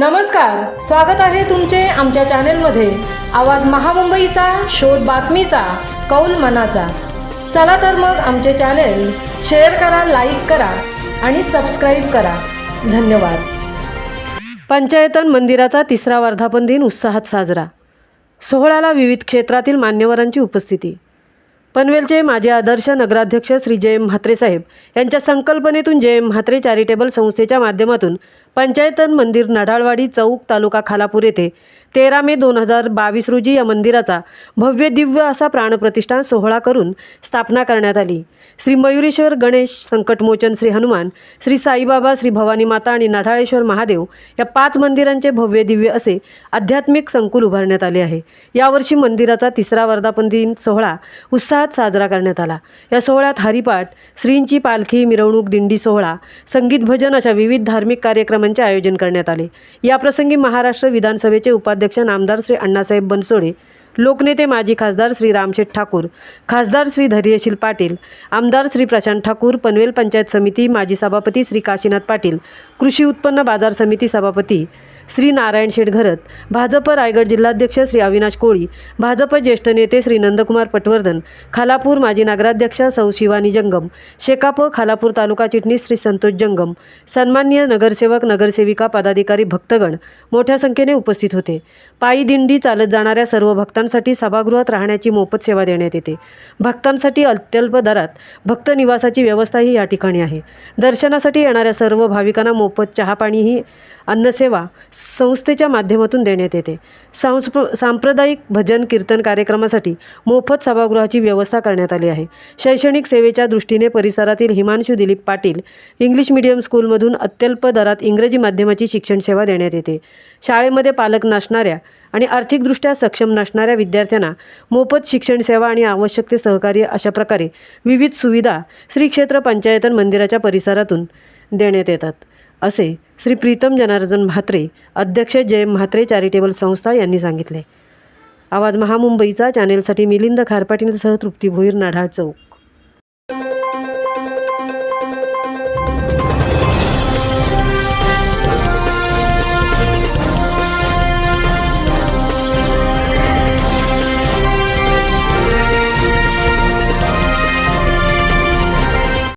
नमस्कार स्वागत आहे तुमचे आमच्या चॅनेलमध्ये. आवाज महामुंबईचा शोध बातमीचा कौल मनाचा. चला तर मग आमचे चॅनेल शेअर करा लाईक करा आणि सबस्क्राईब करा. धन्यवाद. पंचायतन मंदिराचा तिसरा वर्धापन दिन उत्साहात साजरा. सोहळ्याला विविध क्षेत्रातील मान्यवरांची उपस्थिती. पनवेलचे माजी आदर्श नगराध्यक्ष श्री जयम म्हात्रे साहेब यांच्या संकल्पनेतून जयम म्हात्रे चॅरिटेबल संस्थेच्या माध्यमातून पंचायतन मंदिर नढाळवाडी चौक तालुका खालापूर येथे तेरा मे दोन हजार बावीस रोजी या मंदिराचा भव्य दिव्य असा प्राणप्रतिष्ठान सोहळा करून स्थापना करण्यात आली. श्री मयुरेश्वर गणेश संकटमोचन श्री हनुमान श्री साईबाबा श्री भवानी माता आणि नढाळेश्वर महादेव या पाच मंदिरांचे भव्य दिव्य असे आध्यात्मिक संकुल उभारण्यात आले आहे. यावर्षी मंदिराचा तिसरा वर्धापन दिन सोहळा उत्साहात साजरा करण्यात आला. या सोहळ्यात हरिपाठ श्रींची पालखी मिरवणूक दिंडी सोहळा संगीत भजन अशा विविध धार्मिक कार्यक्रम कार्यक्रमांचे आयोजन करण्यात आले. याप्रसंगी महाराष्ट्र विधानसभेचे उपाध्यक्ष नामदार श्री अण्णासाहेब बनसोडे लोकनेते माजी खासदार श्री रामशेठ ठाकूर खासदार श्री धैर्यशील पाटील आमदार श्री प्रशांत ठाकूर पनवेल पंचायत समिती माजी सभापती श्री काशीनाथ पाटील कृषी उत्पन्न बाजार समिती सभापती श्री नारायण शेठघरत भाजप रायगड जिल्हाध्यक्ष श्री अविनाश कोळी भाजप ज्येष्ठ नेते श्री नंदकुमार पटवर्धन खालापूर माजी नगराध्यक्ष सौ शिवानी जंगम शेकाप खालापूर तालुका चिटणीस श्री संतोष जंगम सन्मान्य नगरसेवक नगरसेविका पदाधिकारी भक्तगण मोठ्या संख्येने उपस्थित होते. पायी दिंडी चालत जाणाऱ्या सर्व भक्तांसाठी सभागृहात राहण्याची मोफत सेवा देण्यात येते. भक्तांसाठी अत्यल्प दरात भक्त निवासाची व्यवस्थाही या ठिकाणी आहे. दर्शनासाठी येणाऱ्या सर्व भाविकांना मोफत चहापाणीही अन्नसेवा संस्थेच्या माध्यमातून देण्यात येते. सांस्प्र सांप्रदायिक भजन कीर्तन कार्यक्रमासाठी मोफत सभागृहाची व्यवस्था करण्यात आली आहे. शैक्षणिक सेवेच्या दृष्टीने परिसरातील हिमांशू दिलीप पाटील इंग्लिश मीडियम स्कूलमधून अत्यल्प दरात इंग्रजी माध्यमाची शिक्षण सेवा देण्यात येते. शाळेमध्ये पालक नसणाऱ्या आणि आर्थिकदृष्ट्या सक्षम नसणाऱ्या विद्यार्थ्यांना मोफत शिक्षण सेवा आणि आवश्यक ते सहकार्य अशा प्रकारे विविध सुविधा श्री क्षेत्र पंचायतन मंदिराच्या परिसरातून देण्यात येतात. असे श्री प्रीतम जनार्दन म्हात्रे अध्यक्ष जय म्हात्रे चॅरिटेबल संस्था यांनी सांगितले. आवाज महामुंबईचा चॅनेलसाठी मिलिंद खारपाटीलसह तृप्ती भोईर नाढाळ चौक.